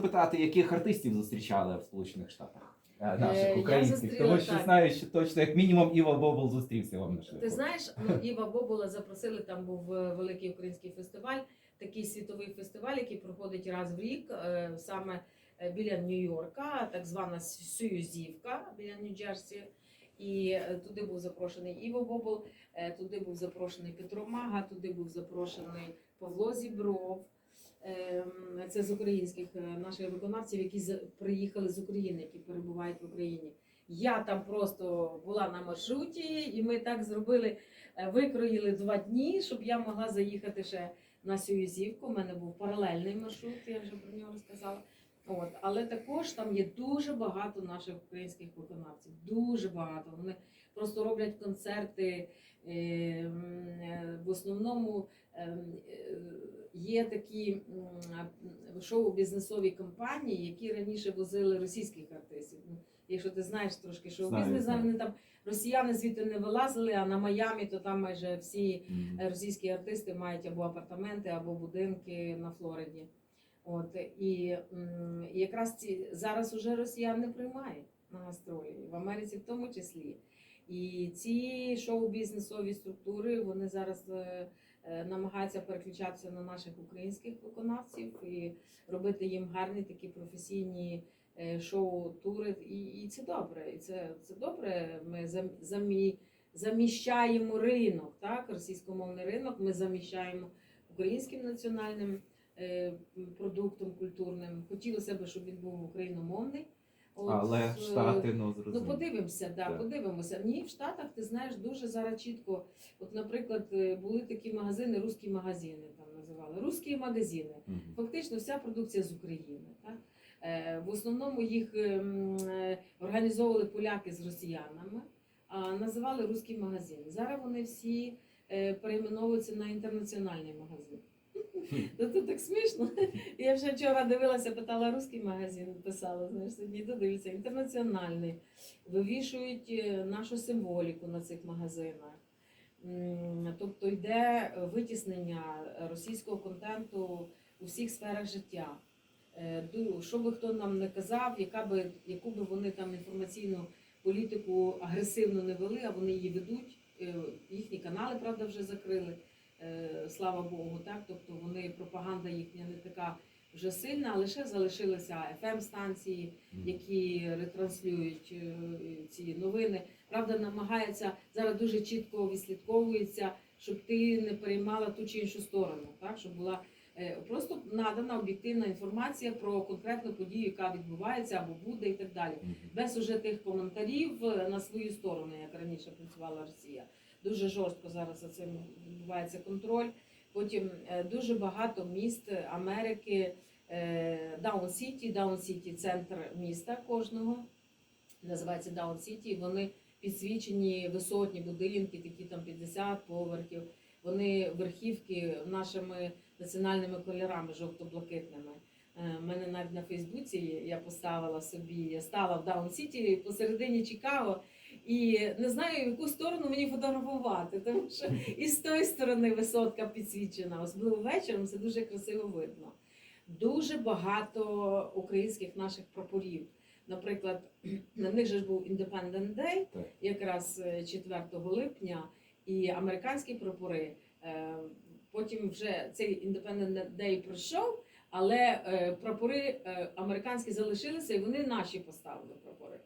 запитати, яких артистів зустрічали в Сполучених Штатах? Е, Е, Наших українських, тому що так. знаю, що точно як мінімум Іва Бобол зустрівся вам на шляху. Ти знаєш, ну Іва Бобола запросили. Там був е, великий український фестиваль, такий світовий фестиваль, який проходить раз в рік, саме біля Нью-Йорка, так звана Сююзівка біля Нью-Джерсі. І туди був запрошений Іво Бобол, туди був запрошений Петро Мага, туди був запрошений Павло Зібров. Ем, Це з українських е, наших виконавців, які приїхали з України, які перебувають в Україні. Я там просто була на маршруті, і ми так зробили, е, викроїли два дні, щоб я могла заїхати ще на Сююзівку. У мене був паралельний маршрут, я вже про нього розказала. От, але також там є дуже багато наших українських виконавців. Дуже багато. Вони просто роблять концерти. е, м, е, В основному ем, є такі шоу-бізнесові компанії, які раніше возили російських артистів. Ну, Якщо ти знаєш трошки Знаю, знаю. вони там росіяни звідти не вилазили, а на Майамі то там майже всі е, російські артисти мають або апартаменти, або будинки на Флориді. От і, і якраз ці зараз уже росіян не приймають на гастролі, в Америці в тому числі. І ці шоу-бізнесові структури вони зараз е, е, намагаються переключатися на наших українських виконавців і робити їм гарні такі професійні е, шоу-тури. І, і це добре. І це, це добре. Ми зам- замі, заміщаємо ринок, так, російськомовний ринок. Ми заміщаємо українським національним продуктом культурним. Хотілося б, щоб він був україномовний. От, Але е, Штати, ну Ну, подивимося, да, Так. подивимося. Ні, в Штатах ти знаєш дуже зараз чітко. От, наприклад, е, були такі магазини, русські магазини там називали, русські магазини. Мгм. Фактично вся продукція з України. Так? Е, В основному їх ем, організовували поляки з росіянами, а називали русський магазин. Зараз вони всі перейменовуються на інтернаціональний магазин. Ну, Це так смішно. Я вже вчора дивилася, питала русський магазин, писала, знаєш, сьогодні йду, інтернаціональний. Вивішують е, нашу символіку на цих магазинах. Тобто йде витіснення російського контенту у всіх сферах життя. Е, Що би хто нам не казав, яка би, яку би вони там інформаційну політику агресивно не вели, а вони її ведуть. Е, Їхні канали, правда, вже закрили. Слава Богу, так. Тобто вони пропаганда їхня не така вже сильна, а лише залишилися fm станції які ретранслюють е, ці новини. Правда, намагається зараз дуже чітко відслідковується, щоб ти не переймала ту чи іншу сторону, так щоб була е, просто надана об'єктивна інформація про конкретну подію, яка відбувається або буде, і так далі. Без уже тих коментарів е, на свою сторону, як раніше працювала Росія. Дуже жорстко зараз за цим відбувається контроль. Потім е, дуже багато міст Америки. Даун Сіті, Даун Сіті центр міста кожного. Називається Даун Сіті. Вони підсвічені висотні будинки, такі там 50 поверхів. Вони верхівки нашими національними кольорами, жовто-блакитними. У мене навіть на Фейсбуці я поставила собі, я стала в Даун Сіті посередині Чикаго. І не знаю, в яку сторону мені фотографувати, тому що і з тої сторони висотка підсвічена, особливо вечором це дуже красиво видно. Дуже багато українських наших прапорів. Наприклад, на них же ж був Independent Day, якраз е, 4 липня, і американські прапори. Е, Потім вже цей Independent Day пройшов, але е, прапори е, американські залишилися, і вони наші поставили прапори.